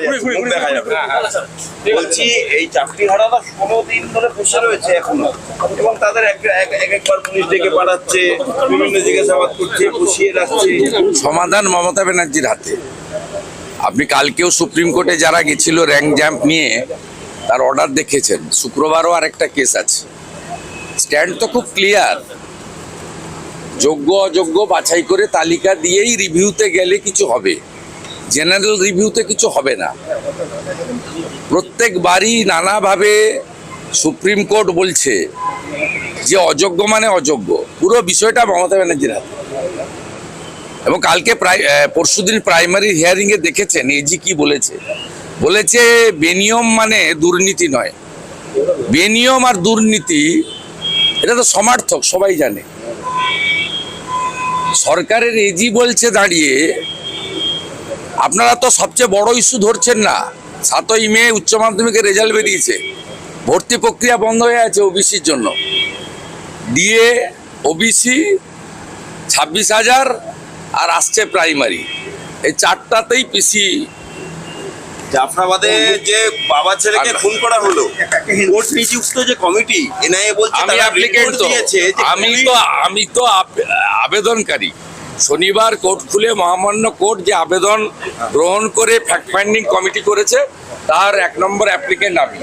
দেখা যাবে। বলছি এই চাকরি হারারা ষোলো দিন ধরে বসে রয়েছে এখনও। এবং তাদের এক এক- এক একবার পুলিশ ডেকে পাঠাচ্ছে বিভিন্ন জিজ্ঞাসাবাদ করছে বসিয়ে রাখছে। সমাধান মমতা ব্যানার্জির হাতে। আপনি কালকেও সুপ্রিম কোর্টে যারা গেছিল র্যাঙ্ক জ্যাম্প নিয়ে তার অর্ডার দেখেছেন। শুক্রবারও আরেকটা কেস আছে। স্ট্যান্ড তো খুব ক্লিয়ার। যোগ্য অযোগ্য বাছাই করে তালিকা দিয়েই রিভিউতে গেলে কিছু হবে। জেনারেল রিভিউতে কিছু হবে না। প্রত্যেকবারই নানাভাবে সুপ্রিম কোর্ট বলছে যে অযোগ্য মানে অযোগ্য। পুরো বিষয়টা মমতা ব্যানার্জির হাতে। এবং কালকে প্রায় পরশুদিন প্রাইমারি হিয়ারিং এ দেখেছেন এজি কি বলেছে। বলেছে বেনিয়ম মানে দুর্নীতি নয়। বেনিয়ম আর দুর্নীতি, এটা তো সমার্থক, সবাই জানে। সরকারের এজি বলছে দাঁড়িয়ে আপনারা তো সবচেয়ে বড় ইস্যু ধরছেন না। সাতই মে উচ্চ মাধ্যমিকের রেজাল্ট বেরিয়েছে। ভর্তি প্রক্রিয়া বন্ধ হয়ে আছে ওবিসির জন্য। ডিএ ওবিসি ছাব্বিশ হাজার আর আসছে প্রাইমারি এই চারটাতেই পিসি জাফরাবাদে যে বাবা ছেলেকে খুন করা হলো কোর্ট নিযুক্ত যে কমিটি এনআইএ বলছে আমি অ্যাপ্লিকেন্ট তো। যে আমি তো আমি তো আবেদনকারী। শনিবার কোর্ট খুলে মহামান্য কোর্ট যে আবেদন গ্রহণ করে ফ্যাক্ট ফাইন্ডিং কমিটি করেছে, তার এক নম্বর অ্যাপ্লিকেন্ট আমি।